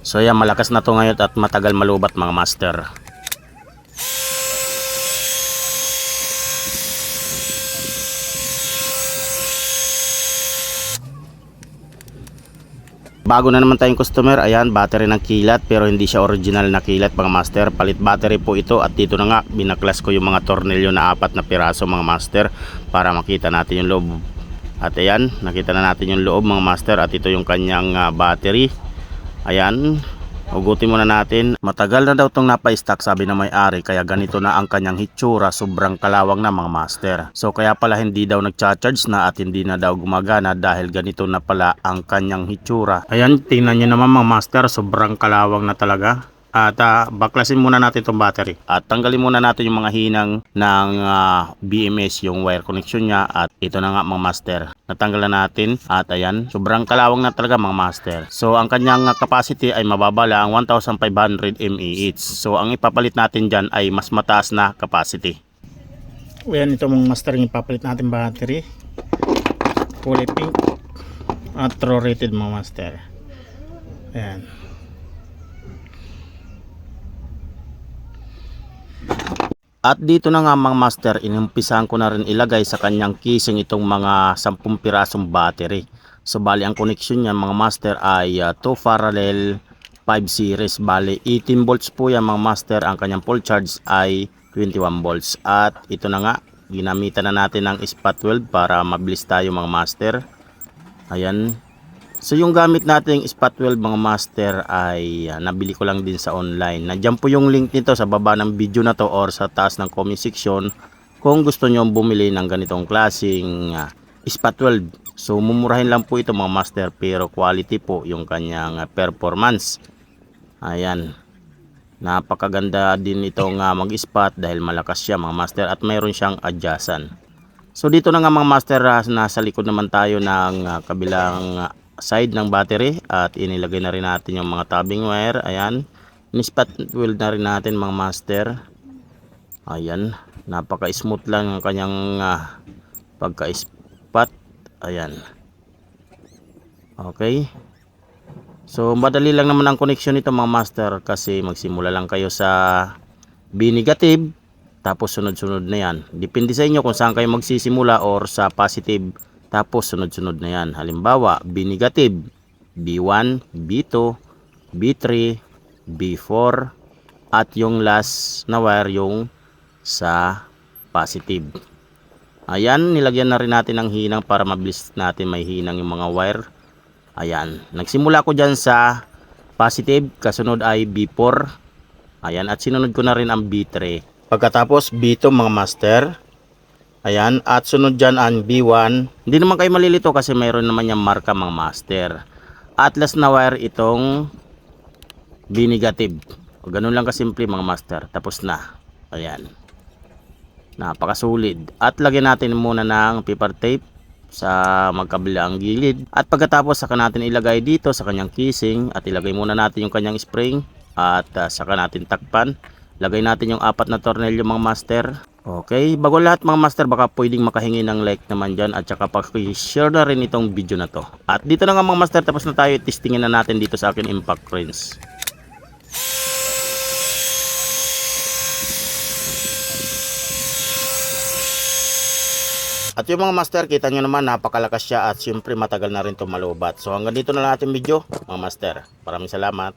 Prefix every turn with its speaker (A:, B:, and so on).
A: So yan, malakas na to ngayon at matagal malubat mga master. Bago na naman tayong customer, ayan, battery ng kilat pero hindi siya original na kilat mga master. Palit battery po ito at dito na nga, binaklas ko yung mga tornilyo na apat na piraso mga master para makita natin yung loob. At ayan, nakita na natin yung loob mga master at ito yung kanyang ah, battery. Ayan, Ugutin muna natin. Matagal na daw itong napa-stock sabi na may-ari kaya ganito na ang kanyang hitsura sobrang kalawang na mga master. So kaya pala hindi daw nagcha-charge na at hindi na daw gumagana dahil ganito na pala ang kanyang hitsura. Ayan, tingnan nyo naman mga master, sobrang kalawang na talaga. At ah, baklasin muna natin itong battery. At tanggalin muna natin yung mga hinang ng ah, BMS, yung wire connection niya. At ito na nga mga master. Natanggal na natin. At ayan, sobrang kalawang na talaga mga master. So ang kanyang ah, capacity ay mababa lang 1,500 mAh. So ang ipapalit natin dyan ay mas mataas na capacity. Ayan, ito mga master yung ipapalit natin battery. Kulay pink. At rated mga master. Ayan. At dito na nga mga master, inumpisahan ko na rin ilagay sa kanyang casing itong mga 10 pirasong battery. So bali ang connection niya mga master ay 2 parallel 5 series. Bali 18 volts po yan mga master. Ang kanyang full charge ay 21 volts. At ito na nga, ginamitan na natin ng spot weld para mabilis tayo mga master. Ayan, So yung gamit nating spot weld mga master ay ah, nabili ko lang din sa online. Nandiyan po yung link nito sa baba ng video na to or sa taas ng comment section kung gusto nyo bumili ng ganitong klaseng ah, spot weld. So mumurahin lang po ito mga master pero quality po yung kanyang ah, performance. Ayan. Napakaganda din itong uh, mag-spot dahil malakas siya mga master at mayroon siyang adjustan. So dito na nga mga master, ah, nasa likod naman tayo ng ah, kabilang ah, side ng battery at inilagay na rin natin yung mga tabbing wire. Ayan. Ni-spot weld na rin natin mga master. Ayan. Napaka-smooth lang ang kanyang ah, pagka-spot. Ayan. Okay. So madali lang naman ang connection nito mga master kasi magsimula lang kayo sa B negative tapos sunod-sunod na yan. Depende sa inyo kung saan kayo magsisimula or sa positive tapos sunod-sunod na yan. Halimbawa, B negative, B1, B2, B3, B4 at yung last na wire yung sa positive. Ayan, nilagyan na rin natin ng hinang para mabilis natin may hinang yung mga wire. Ayan, nagsimula ko dyan sa positive, kasunod ay B4. Ayan, at sinunod ko na rin ang B3. Pagkatapos B2 mga master. Ayan, at sunod dyan ang B1. Hindi naman kayo malilito kasi mayroon naman yung marka mga master. At last na wire itong B negative. Ganun lang kasimple mga master. Tapos na. Ayan. Napakasulit. At lagyan natin muna ng paper tape sa magkabilang gilid. At pagkatapos saka natin ilagay dito sa kanyang casing at ilagay muna natin yung kanyang spring at uh, saka natin takpan. Lagay natin yung apat na tornilyo mga master. Okay, bago lahat mga master baka pwedeng makahingi ng like naman dyan at saka paki-share na rin itong video na to. At dito na nga mga master tapos na tayo testingin na natin dito sa akin impact wrench. At yung mga master, kita nyo naman napakalakas siya at syempre matagal na rin ito malubat. So hanggang dito na lang ating video mga master. Maraming salamat.